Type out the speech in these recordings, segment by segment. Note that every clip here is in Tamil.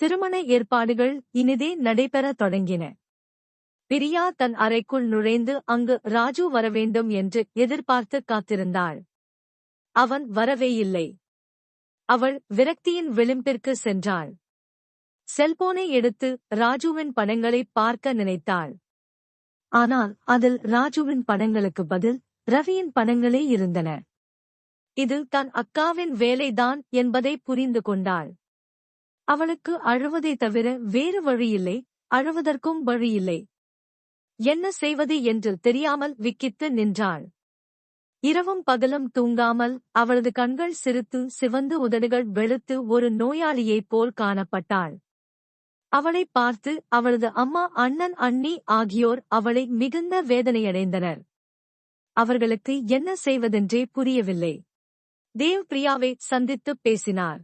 திருமண ஏற்பாடுகள் இனிதே நடைபெற தொடங்கின. பிரியா தன் அறைக்குள் நுழைந்து அங்கு ராஜு வரவேண்டும் என்று எதிர்பார்த்து காத்திருந்தாள். அவன் வரவே இல்லை அவள் விரக்தியின் விளிம்பிற்கு சென்றாள். செல்போனை எடுத்து ராஜுவின் படங்களை பார்க்க நினைத்தாள். ஆனால் அதில் ராஜுவின் படங்களுக்கு பதில் ரவியின் படங்களே இருந்தன. இது தன் அக்காவின் வேலைதான் என்பதை புரிந்து கொண்டாள். அவளுக்கு அழுவதை தவிர வேறு வழியில்லை அழுவதற்கும் வழியில்லை. என்ன செய்வது என்று தெரியாமல் விக்கித்து நின்றாள். இரவும் பகலும் தூங்காமல் அவளது கண்கள் சிரித்து சிவந்து உதடுகள் வெளுத்து ஒரு நோயாளியைப் போல் காணப்பட்டாள். அவளை பார்த்து அவளது அம்மா அண்ணன் அண்ணி ஆகியோர் அவளை மிகுந்த வேதனையடைந்தனர். அவர்களுக்கு என்ன செய்வதென்றே புரியவில்லை. தேவ் பிரியாவை சந்தித்துப் பேசினார்.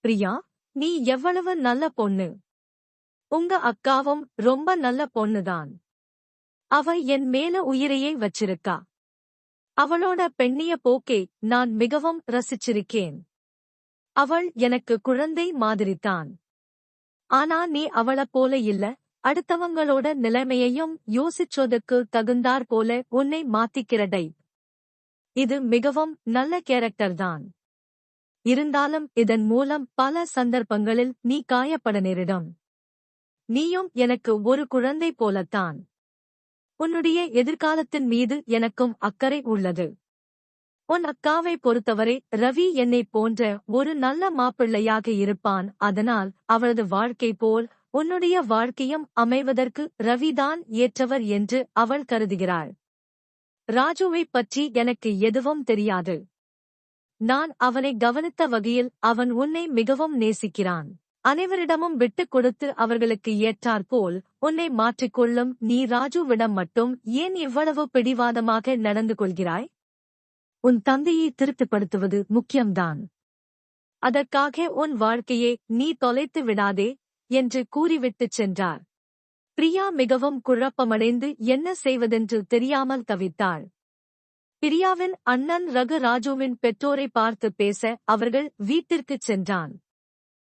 பிரியா நீ எவ்வளவு நல்ல பொண்ணு? உங்க அக்காவும் ரொம்ப நல்ல பொண்ணுதான். அவ என் மேல உயிரையே வச்சிருக்கா. அவளோட பெண்ணிய போக்கே நான் மிகவும் ரசிச்சிருக்கேன். அவள் எனக்கு குழந்தை மாதிரிதான் ஆனா நீ அவளப் போல இல்ல அடுத்தவங்களோட நிலைமையையும் யோசிச்சோதுக்கு தகுந்தாற் போல உன்னை மாத்திக்கிறடை இது மிகவும் நல்ல கேரக்டர் தான். இருந்தாலும் இதன் மூலம் பல சந்தர்ப்பங்களில் நீ காயப்பட நேரிடும் நீயும் எனக்கு ஒரு குழந்தை போலத்தான். உன்னுடைய எதிர்காலத்தின் மீது எனக்கும் அக்கறை உள்ளது. உன் அக்காவை பொறுத்தவரை ரவி என்னைப் போன்ற ஒரு நல்ல மாப்பிள்ளையாக இருப்பான். அதனால் அவளது வாழ்க்கை போல் உன்னுடைய வாழ்க்கையும் அமைவதற்கு ரவிதான் ஏற்றவர் என்று அவள் கருதுகிறாள். ராஜுவைப் பற்றி எனக்கு எதுவும் தெரியாது. நான் அவனை கவனித்த வகையில் அவன் உன்னை மிகவும் நேசிக்கிறான். அனைவரிடமும் விட்டுக் கொடுத்து அவர்களுக்கு ஏற்றாற்போல் உன்னை மாற்றிக்கொள்ளும் நீ ராஜுவிடம் மட்டும் ஏன் இவ்வளவு பிடிவாதமாக நடந்து கொள்கிறாய்? உன் தந்தையை திருப்திப்படுத்துவது முக்கியம்தான். அதற்காக உன் வாழ்க்கையை நீ தொலைத்து விடாதே என்று கூறிவிட்டுச் சென்றார். பிரியா மிகவும் குழப்பமடைந்து என்ன செய்வதென்று தெரியாமல் தவித்தாள். பிரியாவின் அண்ணன் ரகு ராஜுவின் பெற்றோரை பார்த்து பேச அவர்கள் வீட்டிற்குச் சென்றான்.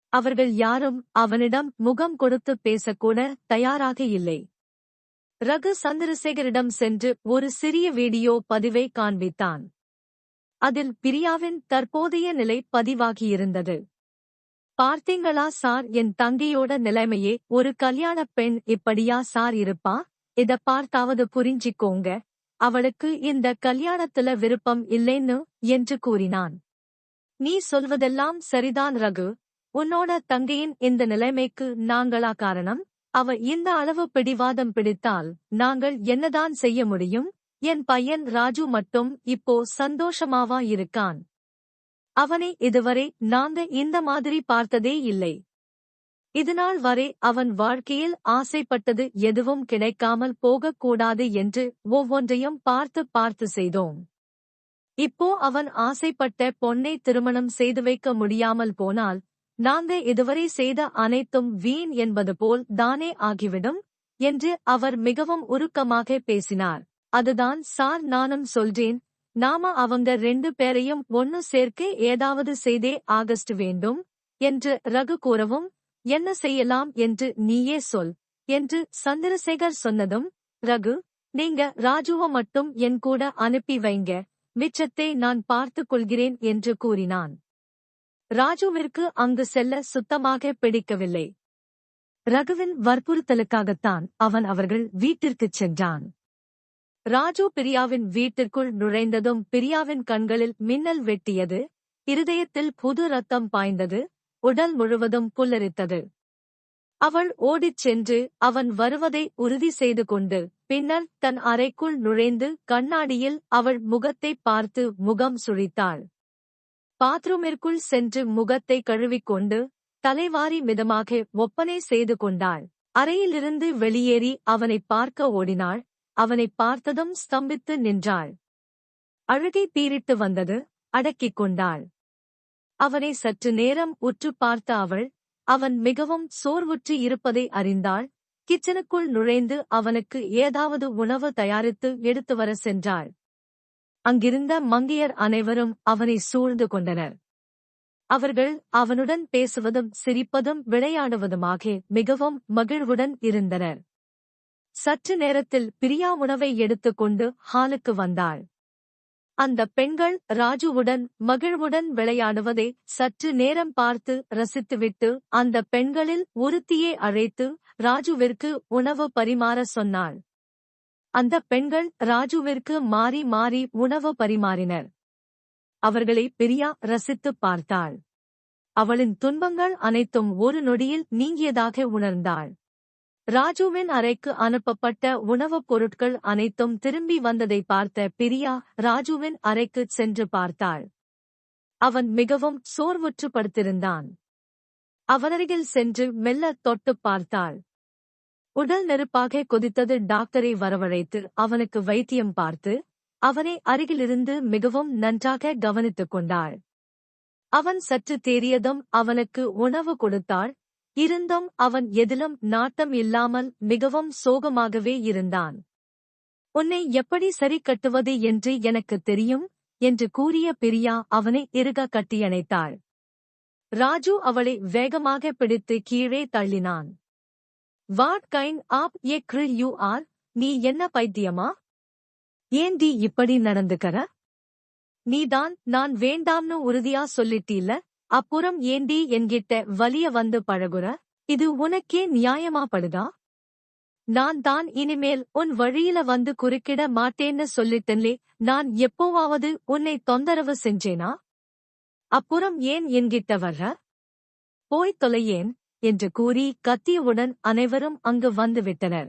அவர்கள் யாரும் அவனிடம் முகம் கொடுத்து பேசக்கூட தயாராக இல்லை. ரகு சந்திரசேகரிடம் சென்று ஒரு சிறிய வீடியோ பதிவை காண்பித்தான். அதில் பிரியாவின் தற்போதைய நிலை பதிவாகியிருந்தது. பார்த்தீங்களா சார் என் தங்கையோட நிலைமையே ஒரு கல்யாணப் பெண் இப்படியா சார் இருப்பா? இத பார்த்தாவது புரிஞ்சிக்கோங்க. அவளுக்கு இந்த கல்யாணத்துல விருப்பம் இல்லைன்னு என்று கூறினான். நீ சொல்வதெல்லாம் சரிதான் ரகு. உன்னோட தங்கையின் இந்த நிலைமைக்கு நாங்களா காரணம்? அவ இந்த அளவு பிடிவாதம் பிடித்தால் நாங்கள் என்னதான் செய்ய முடியும்? என் பையன் ராஜு மட்டும் இப்போ சந்தோஷமாவா இருக்கான்? அவனை இதுவரை நாங்க இந்த மாதிரி பார்த்ததே இல்லை. இதுநாள் வரை அவன் வாழ்க்கையில் ஆசைப்பட்டது எதுவும் கிடைக்காமல் போகக்கூடாது என்று ஒவ்வொன்றையும் பார்த்து பார்த்து செய்தோம். இப்போ அவன் ஆசைப்பட்ட பொன்னை திருமணம் செய்து வைக்க முடியாமல் போனால் நாங்க இதுவரை செய்த அனைத்தும் வீண் என்பது போல் தானே ஆகிவிடும்? என்று அவர் மிகவும் உருக்கமாக பேசினார். அதுதான் சார் நானும் சொல்றேன். நாம அவங்க ரெண்டு பேரையும் ஒன்னு சேர்க்க ஏதாவது செய்தே ஆகஸ்ட் வேண்டும் என்று ரகு கூறவும் என்ன செய்யலாம் என்று நீயே சொல் என்று சந்திரசேகர் சொன்னதும் ரகு நீங்க ராஜுவ மட்டும் என் கூட அனுப்பி வைங்க. மிச்சத்தை நான் பார்த்துக் கொள்கிறேன் என்று கூறினான். ராஜுவிற்கு அங்கு செல்ல சுத்தமாக பிடிக்கவில்லை. ரகுவின் வற்புறுத்தலுக்காகத்தான் அவன் அவர்கள் வீட்டிற்குச் சென்றான். ராஜு பிரியாவின் வீட்டிற்குள் நுழைந்ததும் பிரியாவின் கண்களில் மின்னல் வெட்டியது. இருதயத்தில் புது ரத்தம் பாய்ந்தது. உடல் முழுவதும் புல்லரித்தது. அவள் ஓடிச் சென்று அவன் வருவதை உறுதி செய்து கொண்டு பின்னர் தன் அறைக்குள் நுழைந்து கண்ணாடியில் அவள் முகத்தை பார்த்து முகம் சுழித்தாள். பாத்ரூமிற்குள் சென்று முகத்தை கழுவிக்கொண்டு தலைவாரி மிதமாக ஒப்பனை செய்து கொண்டாள். அறையிலிருந்து வெளியேறி அவனை பார்க்க ஓடினாள். அவனை பார்த்ததும் ஸ்தம்பித்து நின்றாள். அழுகை பீரிட்டு வந்தது. அடக்கிக் கொண்டாள். அவனை சற்று நேரம் உற்று பார்த்த அவள் அவன் மிகவும் சோர்வுற்று இருப்பதை அறிந்தாள். கிச்சனுக்குள் நுழைந்து அவனுக்கு ஏதாவது உணவு தயாரித்து எடுத்து வர சென்றாள். அங்கிருந்த மங்கையர் அனைவரும் அவனை சூழ்ந்து கொண்டனர். அவர்கள் அவனுடன் பேசுவதும் சிரிப்பதும் விளையாடுவதுமாக மிகவும் மகிழ்வுடன் இருந்தனர். சற்று நேரத்தில் பிரியா உணவை எடுத்துக்கொண்டு ஹாலுக்கு வந்தாள். அந்த பெண்கள் ராஜுவுடன் மகிழ்வுடன் விளையாடுவதை சற்று நேரம் பார்த்து ரசித்துவிட்டு அந்த பெண்களில் ஒருத்தியே அழைத்து ராஜுவிற்கு உணவு பரிமாற சொன்னாள். அந்த பெண்கள் ராஜுவிற்கு மாறி மாறி உணவு பரிமாறினர். அவர்களை பிரியா ரசித்துப் பார்த்தாள். அவளின் துன்பங்கள் அனைத்தும் ஒரு நொடியில் நீங்கியதாக உணர்ந்தாள். ராஜுவின் அறைக்கு அனுப்பப்பட்ட உணவுப் பொருட்கள் அனைத்தும் திரும்பி வந்ததை பார்த்த பிரியா ராஜுவின் அறைக்கு சென்று பார்த்தாள். அவன் மிகவும் சோர்வுற்று படுத்திருந்தான் அவனருகில் சென்று மெல்ல தொட்டுப் பார்த்தாள். உடல் நெருப்பாக கொதித்தது டாக்டரை வரவழைத்து அவனுக்கு வைத்தியம் பார்த்து அவனை அருகிலிருந்து மிகவும் நன்றாக கவனித்துக் கொண்டாள். அவன் சற்று தேறியதும் அவனுக்கு உணவு கொடுத்தாள் இருந்தும் அவன் எதிலும் நாட்டம் இல்லாமல் மிகவும் சோகமாகவே இருந்தான். உன்னை எப்படி சரி கட்டுவது என்று எனக்கு தெரியும் என்று கூறிய பிரியா அவனை இறுக கட்டியணைத்தாள். ராஜு அவளை வேகமாக பிடித்து கீழே தள்ளினான். What kind of a girl you are? நீ என்ன பைத்தியமா? ஏண்டி இப்படி நடந்துக்கற? நீதான் நான் வேண்டாம்னு உறுதியா சொல்லிட்டீல்ல அப்புறம் ஏண்டி என்கிட்ட வலிய வந்து பழகுற இது உனக்கே நியாயமாப்படுதா? நான் தான் இனிமேல் உன் வழியில வந்து குறுக்கிட மாட்டேன்னு சொல்லிட்டேன்லே நான் எப்போவாவது உன்னை தொந்தரவு செஞ்சேனா? அப்புறம் ஏன் என்கிட்ட வர்ற? போய்த் தொலையேன் என்று கூறி கத்தியவுடன் அனைவரும் அங்கு வந்துவிட்டனர்